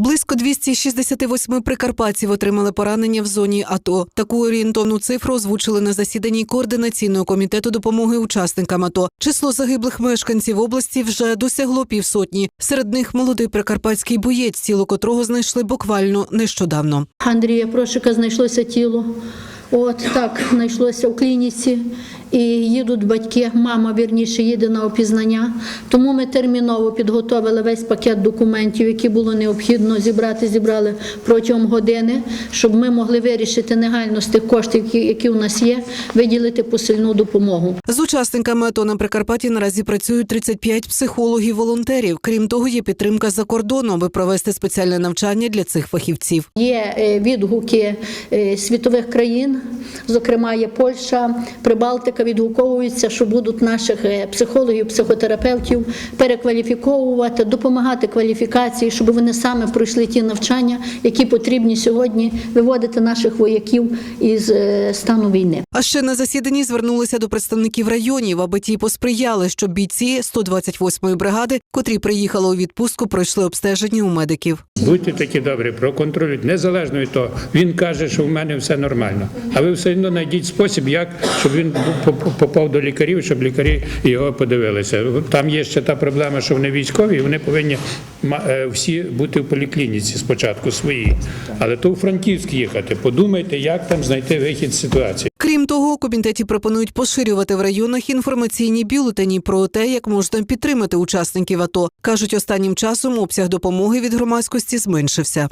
Близько 268 прикарпатців отримали поранення в зоні АТО. Таку орієнтовну цифру озвучили на засіданні координаційного комітету допомоги учасникам АТО. Число загиблих мешканців області вже досягло півсотні. Серед них молодий прикарпатський боєць, тіло котрого знайшли буквально нещодавно. Андрія Прошика знайшлося тіло. От так знайшлося в клініці. І їдуть батьки, мама вірніше їде на опізнання. Тому ми терміново підготовили весь пакет документів, які було необхідно зібрати, зібрали протягом години, щоб ми могли вирішити негайно з тих коштів, які, у нас є, виділити посильну допомогу. З учасниками АТО на Прикарпатті наразі працюють 35 психологів-волонтерів. Крім того, є підтримка за кордоном, аби провести спеціальне навчання для цих фахівців. Є е, відгуки е, світових країн, Mm-hmm. Зокрема є Польща, Прибалтика, відгуковуються, що будуть наших е, психологів, психотерапевтів перекваліфіковувати, допомагати кваліфікації, щоб вони саме пройшли ті навчання, які потрібні сьогодні виводити наших вояків із е, стану війни. А ще на засіданні звернулися до представників районів, аби ті посприяли, щоб бійці 128-ї бригади, котрі приїхали у відпустку, пройшли обстеження у медиків. Будьте такі добрі, проконтролюйте, незалежно від того. Він каже, що в мене все нормально. А ви все одно знайдіть спосіб, як щоб він поп- попав до лікарів, щоб лікарі його подивилися. Там є ще та проблема, що вони військові, і вони повинні е, всі бути в поліклініці спочатку свої. Але то в Франківськ їхати. Подумайте, як там знайти вихід з ситуації. Крім того, у комітеті пропонують поширювати в районах інформаційні бюлетені про те, як можна підтримати учасників АТО. кажуть, останнім часом обсяг допомоги від громадськості зменшився.